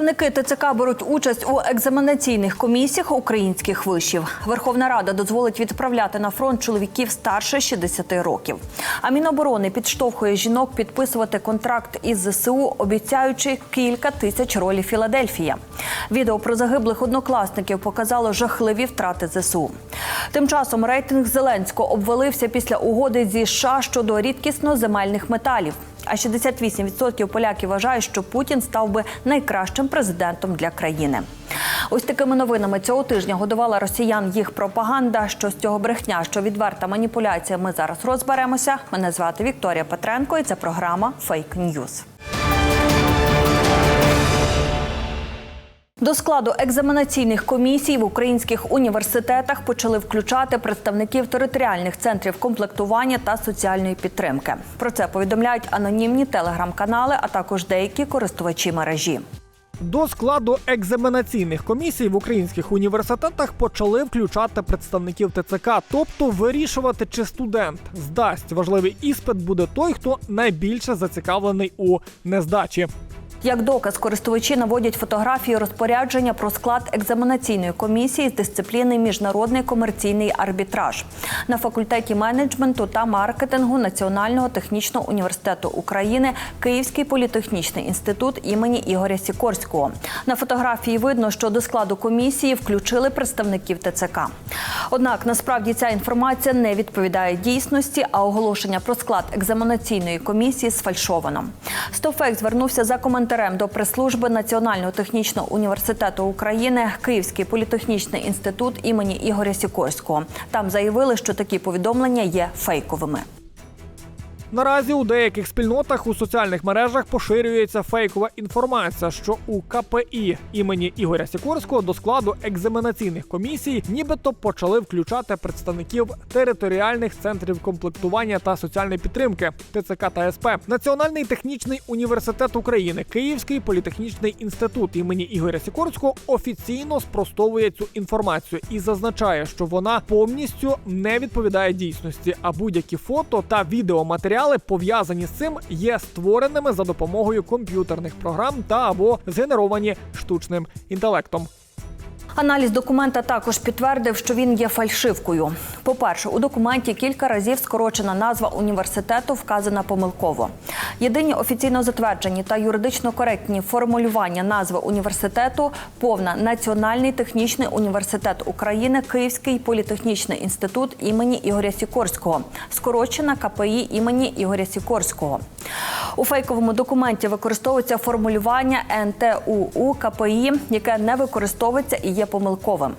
Представники ТЦК беруть участь у екзаменаційних комісіях українських вишів. Верховна Рада дозволить відправляти на фронт чоловіків старше 60 років. А Міноборони підштовхує жінок підписувати контракт із ЗСУ, обіцяючи кілька тисяч ролі Філадельфія. Відео про загиблих однокласників показало жахливі втрати ЗСУ. Тим часом рейтинг Зеленського обвалився після угоди зі США щодо рідкісно земельних металів. А 68% поляків вважають, що Путін став би найкращим президентом для країни. Ось такими новинами цього тижня годувала росіян їх пропаганда. Що з цього брехня, що відверта маніпуляція. Ми зараз розберемося. Мене звати Вікторія Петренко, і це програма Фейк Ньюз. До складу екзаменаційних комісій в українських університетах почали включати представників територіальних центрів комплектування та соціальної підтримки. Про це повідомляють анонімні телеграм-канали, а також деякі користувачі мережі. До складу екзаменаційних комісій в українських університетах почали включати представників ТЦК, тобто вирішувати, чи студент здасть важливий іспит буде той, хто найбільше зацікавлений у нездачі. Як доказ, користувачі наводять фотографії розпорядження про склад екзаменаційної комісії з дисципліни міжнародний комерційний арбітраж на факультеті менеджменту та маркетингу Національного технічного університету України Київський політехнічний інститут імені Ігоря Сікорського. На фотографії видно, що до складу комісії включили представників ТЦК. Однак насправді ця інформація не відповідає дійсності, а оголошення про склад екзаменаційної комісії сфальшовано. Стофек звернувся за коментарем до прес-служби Національного технічного університету України Київський політехнічний інститут імені Ігоря Сікорського. Там заявили, що такі повідомлення є фейковими. Наразі у деяких спільнотах у соціальних мережах поширюється фейкова інформація, що у КПІ імені Ігоря Сікорського до складу екзаменаційних комісій нібито почали включати представників територіальних центрів комплектування та соціальної підтримки ТЦК та СП, Національний технічний університет України, Київський політехнічний інститут імені Ігоря Сікорського офіційно спростовує цю інформацію і зазначає, що вона повністю не відповідає дійсності, а будь-які фото та відеоматеріали пов'язані з цим є створеними за допомогою комп'ютерних програм та або згенеровані штучним інтелектом. Аналіз документа також підтвердив, що він є фальшивкою. По-перше, у документі кілька разів скорочена назва університету вказана помилково. Єдині офіційно затверджені та юридично коректні формулювання назви університету повна Національний технічний університет України, Київський політехнічний інститут імені Ігоря Сікорського, скорочена КПІ імені Ігоря Сікорського. У фейковому документі використовується формулювання НТУУ КПІ, яке не використовується і є помилковим.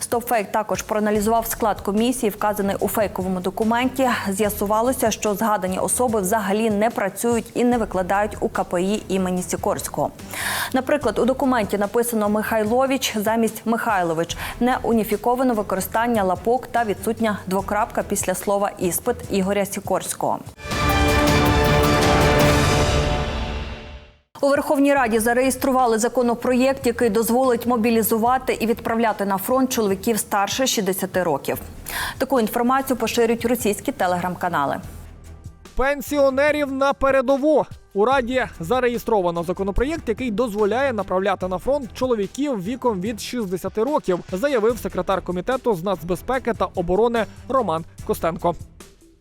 Стопфейк також проаналізував склад комісії, вказаний у фейковому документі. З'ясувалося, що згадані особи взагалі не працюють і не викладають у КПІ імені Сікорського. Наприклад, у документі написано Михайлович замість Михайлович, не уніфіковано використання лапок та відсутня двокрапка після слова іспит Ігоря Сікорського. У Верховній Раді зареєстрували законопроєкт, який дозволить мобілізувати і відправляти на фронт чоловіків старше 60 років. Таку інформацію поширюють російські телеграм-канали. Пенсіонерів на передову у раді зареєстровано законопроєкт, який дозволяє направляти на фронт чоловіків віком від 60 років, заявив секретар комітету з нацбезпеки та оборони Роман Костенко.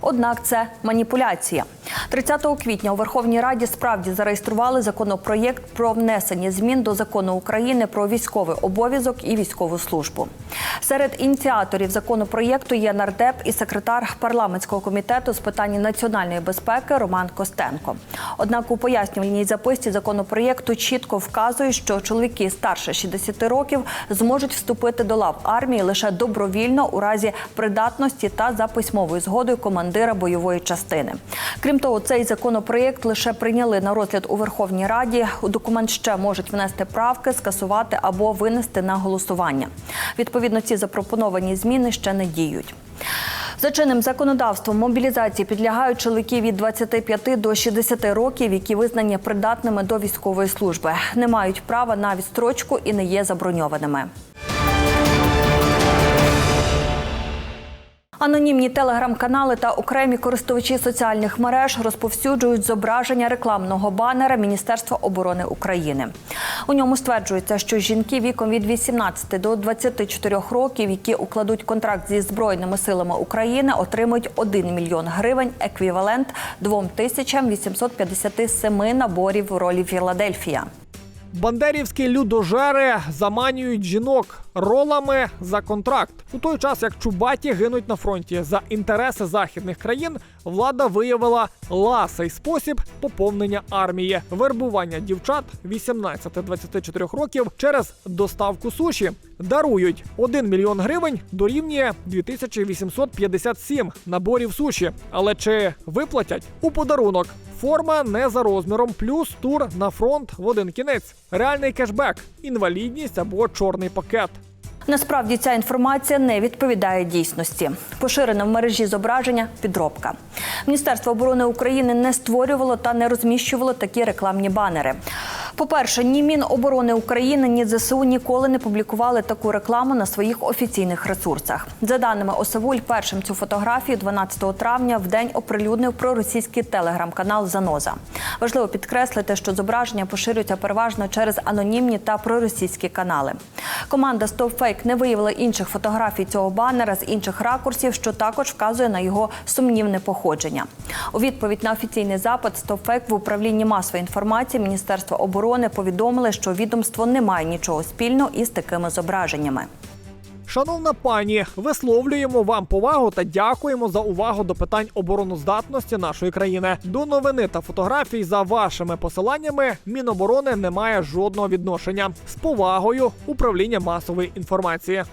Однак це маніпуляція. 30 квітня у Верховній Раді справді зареєстрували законопроєкт про внесення змін до закону України про військовий обов'язок і військову службу. Серед ініціаторів законопроєкту є нардеп і секретар парламентського комітету з питань національної безпеки Роман Костенко. Однак у пояснювальній записці законопроєкту чітко вказує, що чоловіки старше 60 років зможуть вступити до лав армії лише добровільно у разі придатності та за письмовою згодою командира бойової частини. Крім того, цей законопроєкт лише прийняли на розгляд у Верховній Раді. У документ ще можуть внести правки, скасувати або винести на голосування. Відповідно, ці запропоновані зміни ще не діють. За чинним законодавством мобілізації підлягають чоловіки від 25 до 60 років, які визнані придатними до військової служби, не мають права на відстрочку і не є заброньованими. Анонімні телеграм-канали та окремі користувачі соціальних мереж розповсюджують зображення рекламного банера Міністерства оборони України. У ньому стверджується, що жінки віком від 18 до 24 років, які укладуть контракт зі збройними силами України, отримують 1 мільйон гривень, еквівалент 2857 наборів ролі Філадельфія. Бандерівські людожери заманюють жінок ролами за контракт. У той час, як чубаті гинуть на фронті за інтереси західних країн, влада виявила ласий спосіб поповнення армії, вербування дівчат 18-24 років через доставку суші. Дарують 1 мільйон гривень дорівнює 2857 наборів суші. Але чи виплатять у подарунок? Форма не за розміром, плюс тур на фронт в один кінець, реальний кешбек, інвалідність або чорний пакет. Насправді ця інформація не відповідає дійсності. Поширена в мережі зображення підробка. Міністерство оборони України не створювало та не розміщувало такі рекламні банери. По-перше, ні Міноборони України, ні ЗСУ ніколи не публікували таку рекламу на своїх офіційних ресурсах. За даними Осавуль, першим цю фотографію 12 травня в день оприлюднив проросійський телеграм-канал Заноза. Важливо підкреслити, що зображення поширюються переважно через анонімні та проросійські канали. Команда StopFake не виявила інших фотографій цього банера з інших ракурсів, що також вказує на його сумнівне походження. У відповідь на офіційний запит StopFake в управлінні масової інформації Міністерства оборони повідомили, що відомство не має нічого спільного із такими зображеннями. Шановна пані, висловлюємо вам повагу та дякуємо за увагу до питань обороноздатності нашої країни. До новини та фотографій за вашими посиланнями Міноборони не має жодного відношення. З повагою управління масової інформації.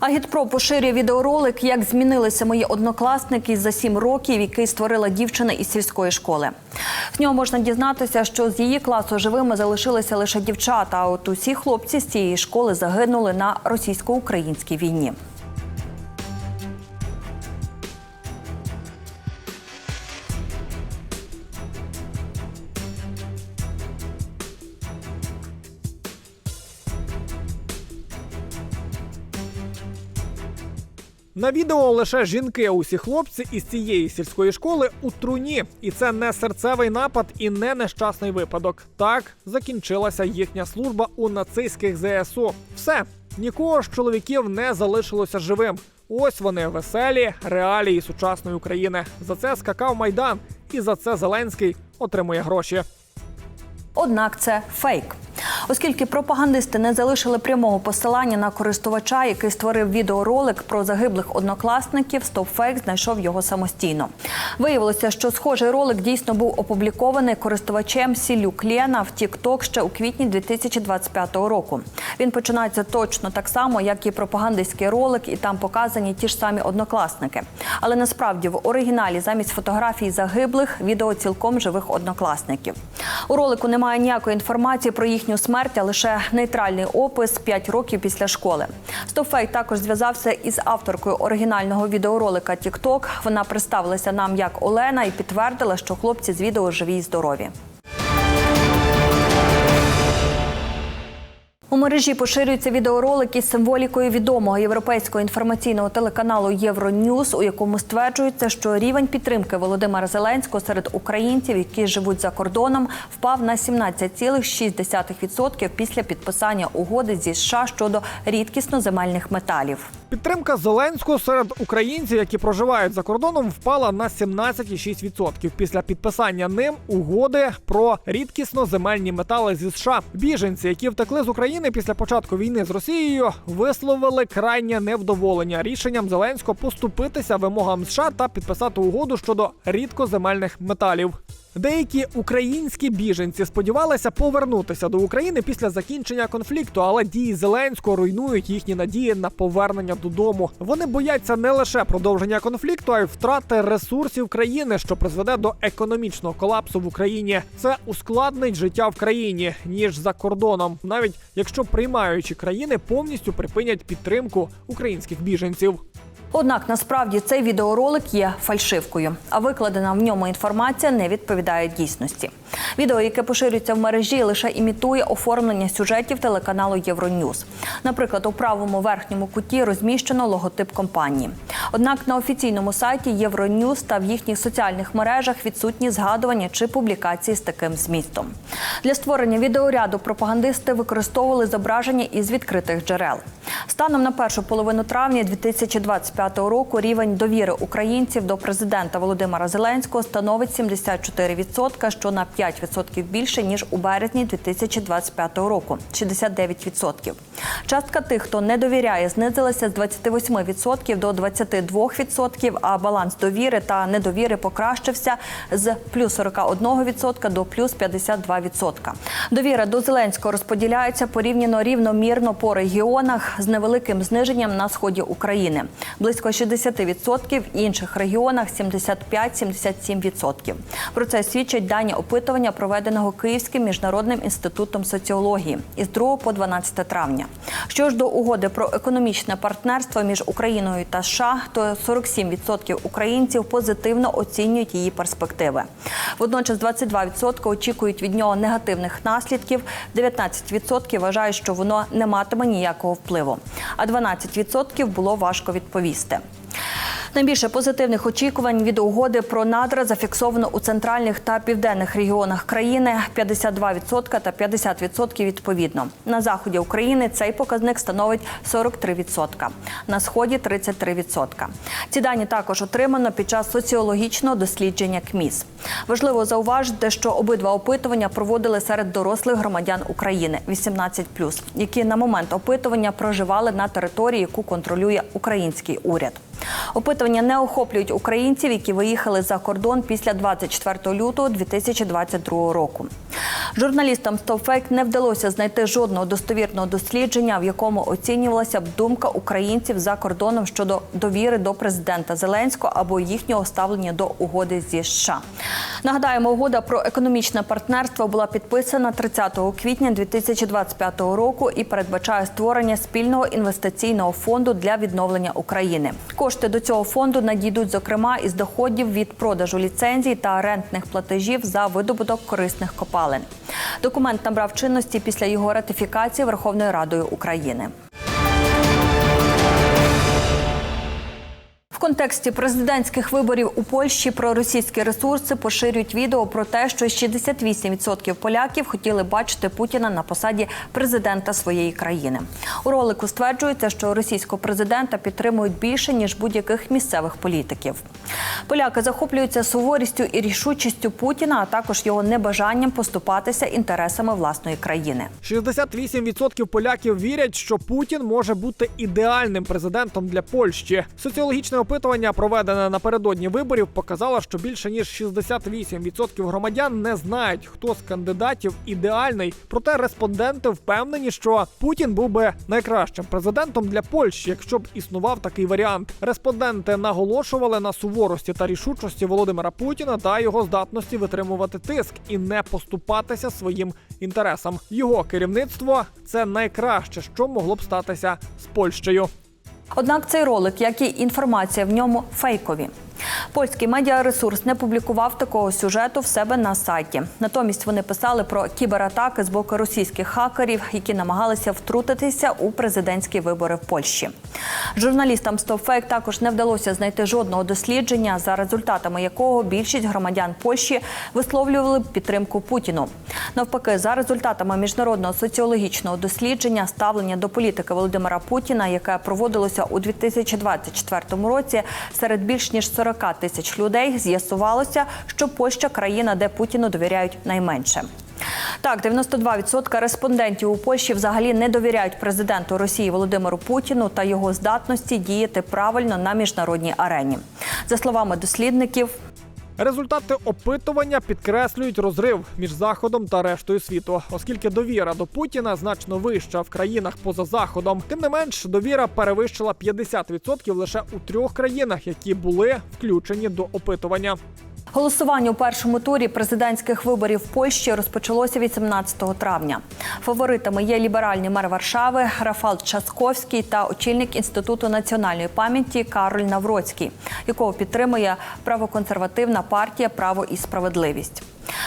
Агітпро поширює відеоролик, як змінилися мої однокласники за сім років, який створила дівчина із сільської школи. В нього можна дізнатися, що з її класу живими залишилися лише дівчата. А от усі хлопці з цієї школи загинули на російсько-українській війні. На відео лише жінки, а усі хлопці із цієї сільської школи у труні. І це не серцевий напад і не нещасний випадок. Так закінчилася їхня служба у нацистських ЗСУ. Все нікого з чоловіків не залишилося живим. Ось вони веселі реалії сучасної України. За це скакав майдан, і за це Зеленський отримує гроші. Однак це фейк. Оскільки пропагандисти не залишили прямого посилання на користувача, який створив відеоролик про загиблих однокласників, StopFake знайшов його самостійно. Виявилося, що схожий ролик дійсно був опублікований користувачем Сілюк Лєна в TikTok ще у квітні 2025 року. Він починається точно так само, як і пропагандистський ролик, і там показані ті ж самі однокласники. Але насправді в оригіналі замість фотографій загиблих відео цілком живих однокласників. У ролику немає ніякої інформації про їхню смерть, а лише нейтральний опис 5 років після школи. Стофей також зв'язався із авторкою оригінального відеоролика TikTok. Вона представилася нам як Олена і підтвердила, що хлопці з відео живі й здорові. У мережі поширюється відеоролик із символікою відомого європейського інформаційного телеканалу Євроньюз, у якому стверджується, що рівень підтримки Володимира Зеленського серед українців, які живуть за кордоном, впав на 17,6% після підписання угоди зі США щодо рідкісно земельних металів. Підтримка Зеленського серед українців, які проживають за кордоном, впала на 17,6% після підписання ним угоди про рідкісно земельні метали зі США. Біженці, які втекли з України після початку війни з Росією, висловили крайнє невдоволення рішенням Зеленського поступитися вимогам США та підписати угоду щодо рідкоземельних металів. Деякі українські біженці сподівалися повернутися до України після закінчення конфлікту, але дії Зеленського руйнують їхні надії на повернення додому. Вони бояться не лише продовження конфлікту, а й втрати ресурсів країни, що призведе до економічного колапсу в Україні. Це ускладнить життя в країні ніж за кордоном, навіть якщо приймаючі країни повністю припинять підтримку українських біженців. Однак насправді цей відеоролик є фальшивкою, а викладена в ньому інформація не відповідає дійсності. Відео, яке поширюється в мережі, лише імітує оформлення сюжетів телеканалу Євроньюз. Наприклад, у правому верхньому куті розміщено логотип компанії. Однак на офіційному сайті Євроньюз та в їхніх соціальних мережах відсутні згадування чи публікації з таким змістом. Для створення відеоряду пропагандисти використовували зображення із відкритих джерел. Станом на першу половину травня 2025 року рівень довіри українців до президента Володимира Зеленського становить 74%, що на 5% більше ніж у березні 2025 року 69%. Частка тих, хто не довіряє, знизилася з 28% до 22%, а баланс довіри та недовіри покращився з плюс 41% до плюс 52%. Довіра до Зеленського розподіляється порівняно рівномірно по регіонах з невеликим зниженням на сході України. Близько 60%, в інших регіонах 75-77%. Про це свідчать дані опитування, проведеного Київським міжнародним інститутом соціології із 2 по 12 травня. Що ж до угоди про економічне партнерство між Україною та США, то 47% українців позитивно оцінюють її перспективи. Водночас 22% очікують від нього негативних наслідків, 19% вважають, що воно не матиме ніякого впливу, а 12% було важко відповісти. Найбільше позитивних очікувань від угоди про надра зафіксовано у центральних та південних регіонах країни 52% та 50% відповідно. На заході України цей показник становить 43%, на сході 33%. Ці дані також отримано під час соціологічного дослідження КМІС. Важливо зауважити, що обидва опитування проводили серед дорослих громадян України 18+, які на момент опитування проживали на території, яку контролює український уряд. Опитування не охоплюють українців, які виїхали за кордон після 24 лютого 2022 року. Журналістам StopFake не вдалося знайти жодного достовірного дослідження, в якому оцінювалася б думка українців за кордоном щодо довіри до президента Зеленського або їхнього ставлення до угоди зі США. Нагадаємо, угода про економічне партнерство була підписана 30 квітня 2025 року і передбачає створення спільного інвестиційного фонду для відновлення України. Кошти до цього фонду надійдуть, зокрема, із доходів від продажу ліцензій та рентних платежів за видобуток корисних копалин. Документ набрав чинності після його ратифікації Верховною Радою України. В контексті президентських виборів у Польщі про російські ресурси поширюють відео про те, що 68% поляків хотіли бачити Путіна на посаді президента своєї країни. У ролику стверджується, що російського президента підтримують більше ніж будь-яких місцевих політиків. Поляки захоплюються суворістю і рішучістю Путіна, а також його небажанням поступатися інтересами власної країни. 68% поляків вірять, що Путін може бути ідеальним президентом для Польщі. Соціологічне опитування, проведене напередодні виборів, показало, що більше ніж 68% громадян не знають, хто з кандидатів ідеальний. Проте респонденти впевнені, що Путін був би найкращим президентом для Польщі, якщо б існував такий варіант. Респонденти наголошували на суворості та рішучості Володимира Путіна та його здатності витримувати тиск і не поступатися своїм інтересам. Його керівництво це найкраще, що могло б статися з Польщею. Однак цей ролик, як і інформація в ньому, фейкові. Польський медіаресурс не публікував такого сюжету в себе на сайті. Натомість вони писали про кібератаки з боку російських хакерів, які намагалися втрутитися у президентські вибори в Польщі. Журналістам StopFake також не вдалося знайти жодного дослідження, за результатами якого більшість громадян Польщі висловлювали підтримку Путіну. Навпаки, за результатами міжнародного соціологічного дослідження ставлення до політики Володимира Путіна, яке проводилося у 2024 році, серед більш ніж 40 тисяч людей з'ясувалося, що Польща країна, де Путіну довіряють найменше. Так, 92% респондентів у Польщі взагалі не довіряють президенту Росії Володимиру Путіну та його здатності діяти правильно на міжнародній арені. За словами дослідників, Результати опитування підкреслюють розрив між заходом та рештою світу, оскільки довіра до Путіна значно вища в країнах поза заходом. Тим не менш, довіра перевищила 50% лише у трьох країнах, які були включені до опитування. Голосування у першому турі президентських виборів в Польщі розпочалося 18 травня. Фаворитами є ліберальний мер Варшави Рафал Часковський та очільник інституту національної пам'яті Кароль Навроцький, якого підтримує правоконсервативна партія Право і справедливість.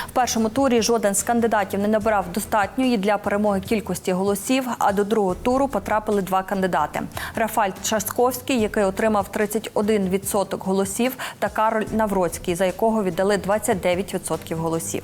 В першому турі жоден з кандидатів не набирав достатньої для перемоги кількості голосів. А до другого туру потрапили два кандидати: Рафаль Часковський, який отримав 31% голосів, та Кароль Навроцький, за якого віддали 29% голосів.